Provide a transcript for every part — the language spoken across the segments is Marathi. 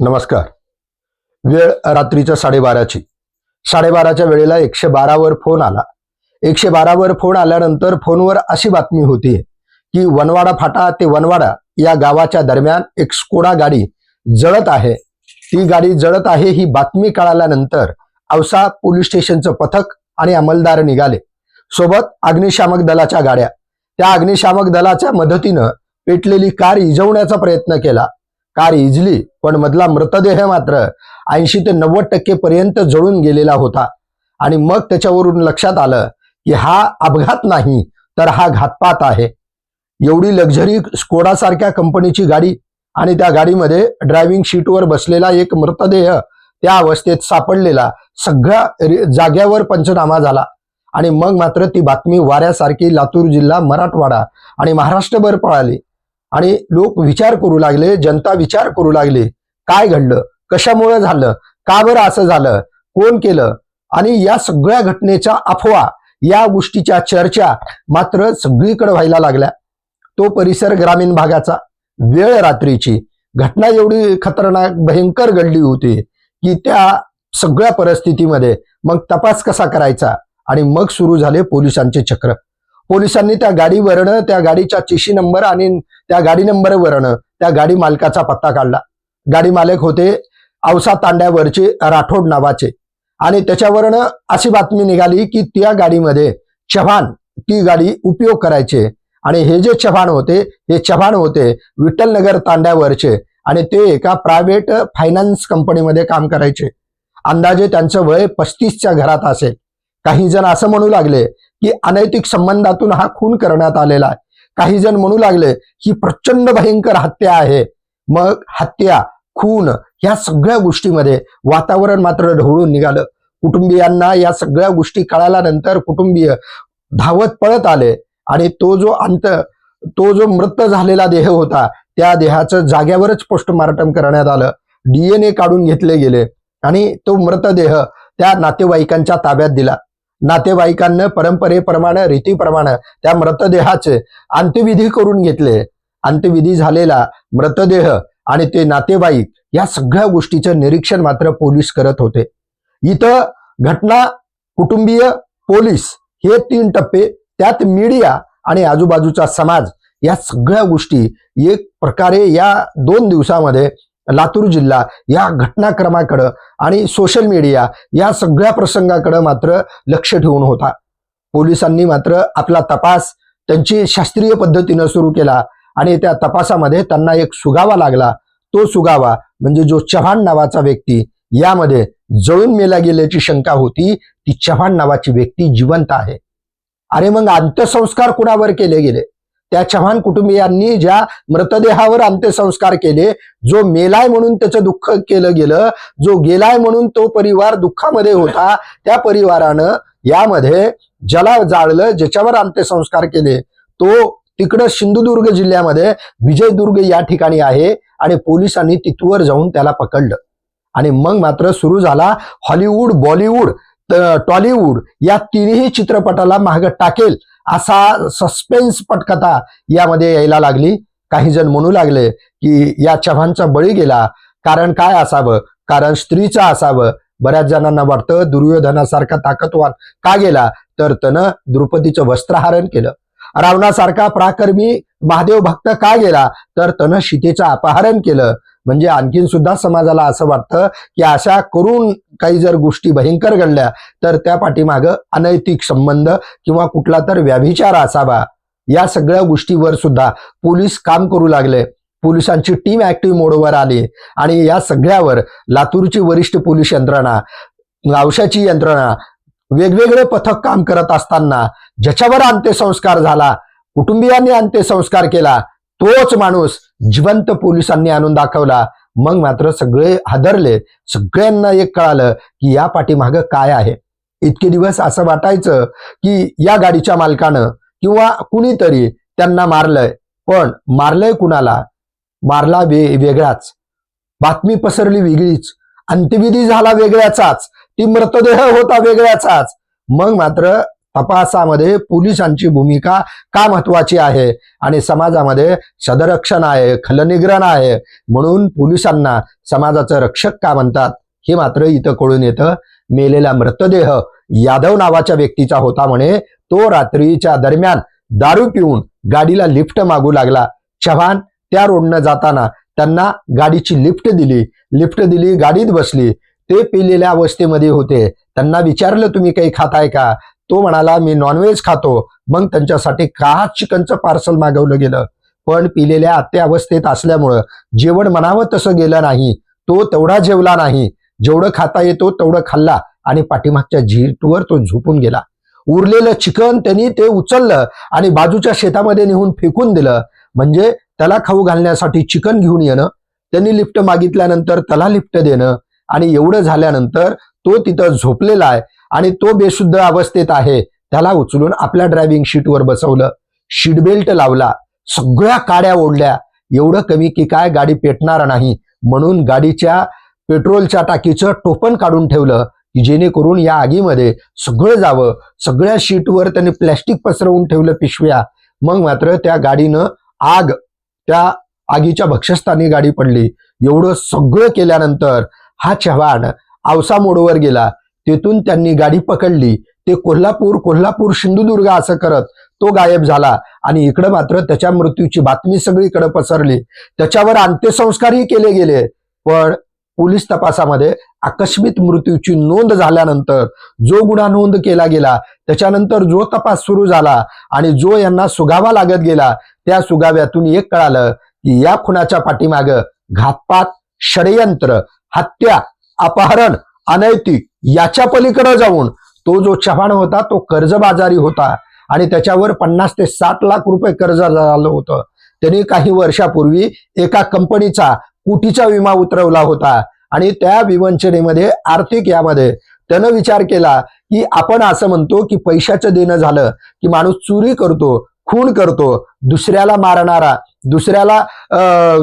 नमस्कार. वेळ रात्रीच्या साडेबाराची. साडेबाराच्या वेळेला एकशे बारावर फोन आला. एकशे बारावर फोन आल्यानंतर फोनवर अशी बातमी होती की वनवाडा फाटा ते वनवाडा या गावाच्या दरम्यान एक स्कोडा गाडी जळत आहे. ती गाडी जळत आहे ही बातमी कळाल्यानंतर औसा पोलीस स्टेशनचं पथक आणि अंमलदार निघाले. सोबत अग्निशामक दलाच्या गाड्या. त्या अग्निशामक दलाच्या मदतीनं पेटलेली कार इजवण्याचा प्रयत्न केला. कार इजली पण मधला मृतदेह मात्र ऐंशी ते नव्वद टक्के पर्यंत जळून गेलेला होता. आणि मग त्याच्यावरून लक्षात आलं की हा अपघात नाही तर हा घातपात आहे. एवढी लक्झरी स्कोडा सारख्या कंपनीची गाडी आणि त्या गाडीमध्ये ड्रायव्हिंग शीटवर बसलेला एक मृतदेह त्या अवस्थेत सापडलेला सगळ्या जाग्यावर पंचनामा झाला. आणि मग मात्र ती बातमी वाऱ्यासारखी लातूर जिल्हा मराठवाडा आणि महाराष्ट्रभर पळाली. आणि लोक विचार करू लागले जनता विचार करू लागली काय घडलं कशामुळे झालं का बरं असं झालं कोण केलं? आणि या सगळ्या घटनेच्या अफवा या गोष्टीच्या चर्चा मात्र सगळीकडे व्हायला लागल्या. तो परिसर ग्रामीण भागाचा वेळ रात्रीची. घटना एवढी खतरनाक भयंकर घडली होती की त्या सगळ्या परिस्थितीमध्ये मग तपास कसा करायचा? आणि मग सुरू झाले पोलिसांचे चक्र. पोलिसांनी त्या गाडीवरनं त्या गाडीच्या चिशी नंबर आणि त्या गाडी नंबरवरनं त्या गाडी मालकाचा पत्ता काढला. गाडी मालक होते औसा तांड्यावरचे राठोड नावाचे. आणि त्याच्यावरनं अशी बातमी निघाली की त्या गाडीमध्ये चव्हाण ती गाडी उपयोग करायचे. आणि हे जे चव्हाण होते हे चव्हाण होते विठ्ठलनगर तांड्यावरचे. आणि ते एका प्रायव्हेट फायनान्स कंपनीमध्ये काम करायचे. अंदाजे त्यांचं वय पस्तीसच्या घरात असेल. काही जण असं म्हणू लागले की अनैतिक संबंधातून हा खून करण्यात आलेला आहे. काही जण म्हणू लागले ही प्रचंड भयंकर हत्या आहे. मग हत्या खून या सगळ्या गोष्टीमध्ये वातावरण मात्र ढवळून निघालं. कुटुंबियांना या सगळ्या गोष्टी कळाल्यानंतर कुटुंबीय धावत पळत आले आणि तो जो अंत तो जो मृत झालेला देह होता त्या देहाचं जाग्यावरच पोस्टमार्टम करण्यात आलं. डीएनए काढून घेतले गेले आणि तो मृतदेह त्या नातेवाईकांच्या ताब्यात दिला. नातेवाईकांना परंपरेप्रमाणे रीतीप्रमाणे त्या मृतदेहाचे अंत्यविधी करून घेतले. अंत्यविधी झालेला मृतदेह आणि ते नातेवाईक या सगळ्या गोष्टीचं निरीक्षण मात्र पोलीस करत होते. इथं घटना कुटुंबीय पोलीस हे तीन टप्पे त्यात मीडिया आणि आजूबाजूचा समाज या सगळ्या गोष्टी एक प्रकारे या दोन दिवसामध्ये लातूर जिल्हा या घटनाक्रमाकडं आणि सोशल मीडिया या सगळ्या प्रसंगाकडं मात्र लक्ष ठेवून होता. पोलिसांनी मात्र आपला तपास त्यांची शास्त्रीय पद्धतीनं सुरू केला आणि त्या तपासामध्ये त्यांना एक सुगावा लागला. तो सुगावा म्हणजे जो चव्हाण नावाचा व्यक्ती यामध्ये जळून मेला गेल्याची शंका होती ती चव्हाण नावाची व्यक्ती जिवंत आहे. अरे मग अंत्यसंस्कार कुणावर केले गेले? त्या चव्हाण कुटुंबियांनी ज्या मृतदेहावर अंत्यसंस्कार केले जो मेलाय म्हणून त्याचं दुःख केलं गेलं जो गेलाय म्हणून तो परिवार दुःखामध्ये होता त्या परिवारानं यामध्ये ज्याला जाळलं ज्याच्यावर अंत्यसंस्कार केले तो तिकडं सिंधुदुर्ग जिल्ह्यामध्ये विजयदुर्ग या ठिकाणी आहे आणि पोलिसांनी तिथवर जाऊन त्याला पकडलं. आणि मग मात्र सुरू झाला हॉलिवूड बॉलिवूड त- टॉलिवूड या तिन्ही चित्रपटाला माग टाकेल. असा सस्पेन्स पटकथा यामध्ये यायला लागली. काही जण म्हणू लागले की या चव्हाणचा बळी गेला. कारण काय असावं? कारण स्त्रीचं असावं. बऱ्याच जणांना वाटतं दुर्योधनासारखा ताकदवान का गेला? तर त्यानं द्रुपदीचं वस्त्रहरण केलं. रावणासारखा पराक्रमी महादेव भक्त का गेला? तर त्यानं सीतेचं अपहरण केलं. म्हणजे आणखीन सुद्धा समाजाला असं वाटतं की अशा करून काही जर गोष्टी भयंकर घडल्या तर त्या पाठीमागं अनैतिक संबंध किंवा कुठला तर व्याभिचार असावा. या सगळ्या गोष्टीवर सुद्धा पोलीस काम करू लागले. पोलिसांची टीम ऍक्टिव्ह मोडवर आली आणि या सगळ्यावर लातूरची वरिष्ठ पोलीस यंत्रणा औषाची यंत्रणा वेगवेगळे पथक काम करत असताना ज्याच्यावर अंत्यसंस्कार झाला कुटुंबियांनी अंत्यसंस्कार केला तोच माणूस जिवंत पोलिसांनी आणून दाखवला. मग मात्र सगळे हादरले. सगळ्यांना एक कळालं की या पाठीमागं काय आहे. इतके दिवस असं वाटायचं की या गाडीच्या मालकानं किंवा कुणीतरी त्यांना मारलंय. पण मारलंय कुणाला? मारला वे वेगळाच. बातमी पसरली वेगळीच. अंत्यविधी झाला वेगळ्याचाच. ती मृतदेह होता वेगळ्याचाच. मग मात्र तपासामध्ये पोलिसांची भूमिका का महत्वाची आहे? आणि समाजामध्ये सदरक्षण आहे खलनिग्रहण आहे. म्हणून पोलिसांना समाजाचं रक्षक का म्हणतात हे मात्र इथं कळून येतं. मेलेला मृतदेह यादव नावाच्या व्यक्तीचा होता म्हणे. तो रात्रीच्या दरम्यान दारू पिऊन गाडीला लिफ्ट मागू लागला. चव्हाण त्या रोडनं जाताना त्यांना गाडीची लिफ्ट दिली. लिफ्ट दिली गाडीत बसली. ते पिलेल्या अवस्थेमध्ये होते. त्यांना विचारलं तुम्ही काही खाताय का? तो म्हणाला मी नॉनव्हेज खातो. मग त्यांच्यासाठी का चिकनचं पार्सल मागवलं गेलं. पण पिलेल्या अत्यावस्थेत असल्यामुळं जेवण म्हणावं तसं गेलं नाही. तो तेवढा जेवला नाही. जेवढं खाता येतो तेवढं खाल्ला आणि पाठीमागच्या झीटवर तो झोपून गेला. उरलेलं चिकन त्यांनी ते उचललं आणि बाजूच्या शेतामध्ये नेऊन फेकून दिलं. म्हणजे त्याला खाऊ घालण्यासाठी चिकन घेऊन येणं त्यांनी लिफ्ट मागितल्यानंतर त्याला लिफ्ट देणं आणि एवढं झाल्यानंतर तो तिथं झोपलेला आहे. आणि तो बेशुद्ध अवस्थेत आहे. त्याला उचलून आपल्या ड्रायव्हिंग शीटवर बसवलं. शीट बेल्ट लावला. सगळ्या काड्या ओढल्या. एवढं कमी की काय गाडी पेटणार नाही. म्हणून गाडीच्या पेट्रोलच्या टाकीचं टोपण काढून ठेवलं की जेणेकरून या आगीमध्ये सगळं जावं. सगळ्या शीटवर त्यांनी प्लॅस्टिक पसरवून ठेवलं पिशव्या. मग मात्र त्या गाडीनं आग त्या आगीच्या भक्षस्थानी गाडी पडली. एवढं सगळं केल्यानंतर हा चव्हाण आवसा मोडवर गेला. तेथून त्यांनी गाडी पकडली. ते कोल्हापूर कोल्हापूर सिंधुदुर्ग असं करत तो गायब झाला आणि इकडं मात्र त्याच्या मृत्यूची बातमी सगळीकडे पसरली. त्याच्यावर अंत्यसंस्कारही केले गेले. पण पोलीस तपासामध्ये आकस्मित मृत्यूची नोंद झाल्यानंतर जो गुन्हा नोंद केला गेला त्याच्यानंतर जो तपास सुरू झाला आणि जो यांना सुगावा लागत गेला त्या सुगाव्यातून एक कळालं की या खुनाच्या पाठीमाग घातपात षडयंत्र हत्या अपहरण अनैतिक याच्या पलीकडे जाऊन तो जो चव्हाण होता तो कर्जबाजारी होता आणि त्याच्यावर पन्नास ते सात लाख रुपये कर्ज झालं होतं. त्यांनी काही वर्षापूर्वी एका कंपनीचा कुटीचा विमा उतरवला होता आणि त्या विवंचनेमध्ये आर्थिक यामध्ये त्यानं विचार केला की आपण असं म्हणतो की पैशाचं देणं झालं की माणूस चोरी करतो खून करतो दुसऱ्याला मारणारा दुसऱ्याला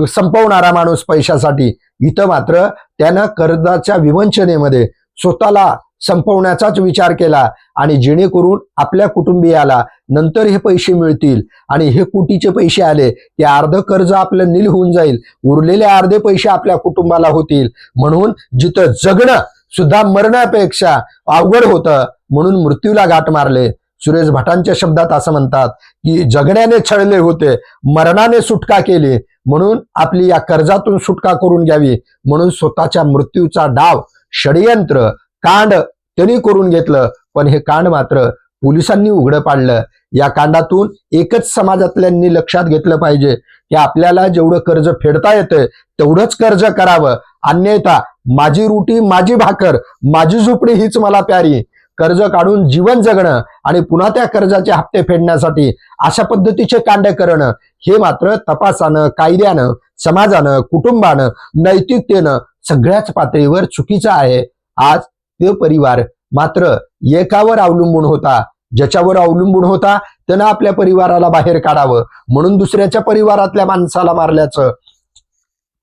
संपवणारा माणूस पैशासाठी. इथं मात्र त्यानं कर्जाच्या विवंचनेमध्ये स्वतःला संपवण्याचाच विचार केला आणि जेणेकरून आपल्या कुटुंबियाला नंतर हे पैसे मिळतील. आणि हे कोटीचे पैसे आले की अर्ध कर्ज आपलं नील होऊन जाईल. उरलेले अर्धे पैसे आपल्या कुटुंबाला होतील. म्हणून जिथं जगणं सुद्धा मरण्यापेक्षा अवघड होतं म्हणून मृत्यूला गाठ मारले. सुरेश भटांच्या शब्दात असं म्हणतात की जगण्याने छळले होते मरणाने सुटका केली. म्हणून आपली या कर्जातून सुटका करून घ्यावी. म्हणून स्वतःच्या मृत्यूचा डाव षडयंत्र कांड त्यांनी करून घेतलं. पण हे कांड मात्र पोलिसांनी उघडं पाडलं. या कांडातून एकच समाजातल्यांनी लक्षात घेतलं पाहिजे की आपल्याला जेवढं कर्ज फेडता येतंय तेवढंच कर्ज करावं. अन्यथा माझी रोटी माझी भाकर माझी झोपडी हीच मला प्यारी. कर्ज काढून जीवन जगणं आणि पुन्हा त्या कर्जाचे हप्ते फेडण्यासाठी अशा पद्धतीचे कांड करणं हे मात्र तपासानं कायद्यानं समाजानं कुटुंबानं नैतिकतेनं सगळ्याच पातळीवर चुकीचं आहे. आज ते परिवार मात्र एकावर अवलंबून होता. ज्याच्यावर अवलंबून होता त्यानं आपल्या परिवाराला बाहेर काढावं. म्हणून दुसऱ्याच्या परिवारातल्या माणसाला मारल्याचं.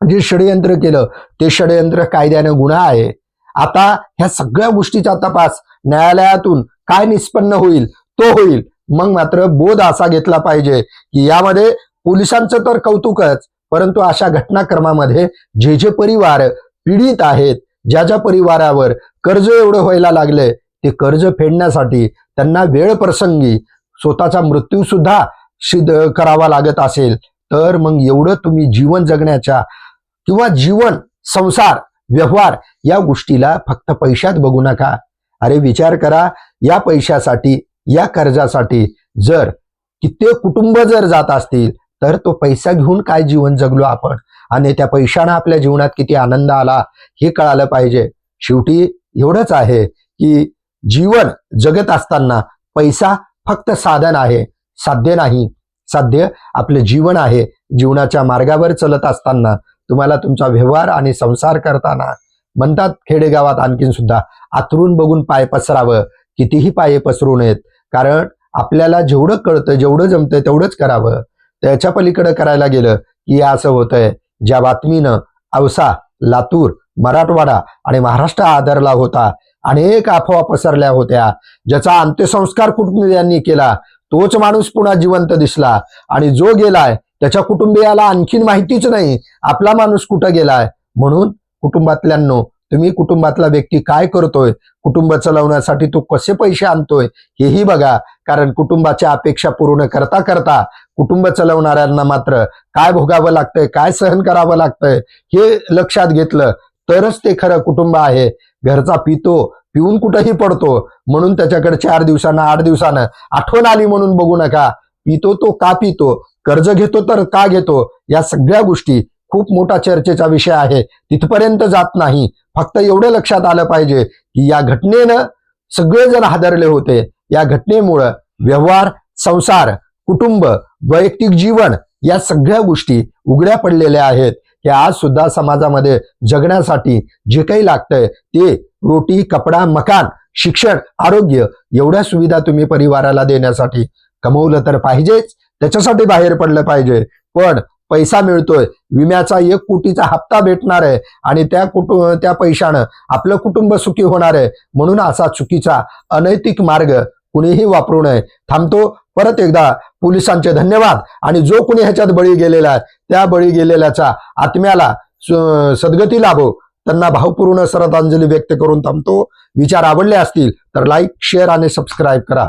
जे षडयंत्र केलं ते षडयंत्र कायद्यानं गुन्हा आहे. आता ह्या सगळ्या गोष्टीचा तपास न्यायालयातून काय निष्पन्न होईल तो होईल. मग मात्र बोध असा घेतला पाहिजे की यामध्ये पोलिसांचं तर कौतुकच परंतु अशा घटनाक्रमामध्ये जे जे परिवार पीडित आहेत ज्या ज्या परिवारावर कर्ज एवढं व्हायला लागलंय ते कर्ज फेडण्यासाठी त्यांना वेळ प्रसंगी स्वतःचा मृत्यू सुद्धा सिद्ध करावा लागत असेल तर मग एवढं तुम्ही जीवन जगण्याच्या किंवा जीवन संसार व्यवहार या गोष्टीला फक्त पैशात बघू नका. अरे विचार करा या पैशासाठी या कर्जासाठी जर कित्येक कुटुंब जर जात असतील तर तो पैसा घेऊन काय जीवन जगलो आपण? आणि त्या पैशानं आपल्या जीवनात किती आनंद आला हे कळालं पाहिजे. शेवटी एवढंच आहे की जीवन जगत असताना पैसा फक्त साधन आहे साध्य नाही. साध्य आपलं जीवन आहे. जीवनाच्या मार्गावर चलत असताना तुम्हाला तुमचा व्यवहार आणि संसार करताना म्हणतात खेडेगावात आणखीन सुद्धा आतरून बघून पाय पसरावं. कितीही पाये पसरू नयेत. कारण आपल्याला जेवढं कळतं जेवढं जमतंय तेवढंच करावं. त्याच्या पलीकडे करायला गेलं की असं होतंय. ज्या बातमीनं औसा लातूर मराठवाडा आणि महाराष्ट्र आदरला होता अनेक अफवा पसरल्या होत्या ज्याचा अंत्यसंस्कार कुटुंबियांनी केला तोच माणूस पुन्हा जिवंत दिसला आणि जो गेलाय त्याच्या कुटुंबियाला आणखीन माहितीच नाही आपला माणूस कुठं गेलाय? म्हणून कुटुंबातल्यांनो तुम्ही कुटुंबातला व्यक्ती काय करतोय? कुटुंब चलवण्यासाठी तो कसे पैसे आणतोय हेही बघा. कारण कुटुंबाच्या अपेक्षा पूर्ण करता करता कुटुंब चलवणाऱ्यांना मात्र काय भोगावं लागतंय काय सहन करावं लागतंय हे लक्षात घेतलं तरच ते खरं कुटुंब आहे. घरचा पितो पिऊन कुठंही पडतो. म्हणून त्याच्याकडे चार दिवसानं आठ दिवसानं आठवण आली म्हणून बघू नका. पितो तो का पितो कर्ज घेतो तर का घेतो या सगळ्या गोष्टी खूप मोठा चर्चेचा विषय आहे. तिथपर्यंत जात नाही. फक्त एवढं लक्षात आलं पाहिजे की या घटनेनं सगळेजण हादरले होते. या घटनेमुळं व्यवहार संसार कुटुंब वैयक्तिक जीवन या सगळ्या गोष्टी उघड्या पडलेल्या आहेत. की आज सुद्धा समाजामध्ये जगण्यासाठी जे काही लागतंय ते रोटी कपडा मकान शिक्षण आरोग्य एवढ्या सुविधा तुम्ही परिवाराला देण्यासाठी कमवलं तर पाहिजेच. त्याच्यासाठी बाहेर पडलं पाहिजे. पण पैसा मिळतोय. विम्याचा एक कोटीचा हप्ता भेटणार आहे आणि त्या कुटुं त्या पैशानं आपलं कुटुंब सुखी होणार आहे. म्हणून असा चुकीचा अनैतिक मार्ग कुणीही वापरू नये. थांबतो. परत एकदा पोलिसांचे धन्यवाद. आणि जो कुणी ह्याच्यात बळी गेलेला आहे त्या बळी गेलेल्याच्या आत्म्याला स- सद्गती लाभो. त्यांना भावपूर्ण श्रद्धांजली व्यक्त करून थांबतो. विचार आवडले असतील तर लाईक शेअर आणि सबस्क्राईब करा.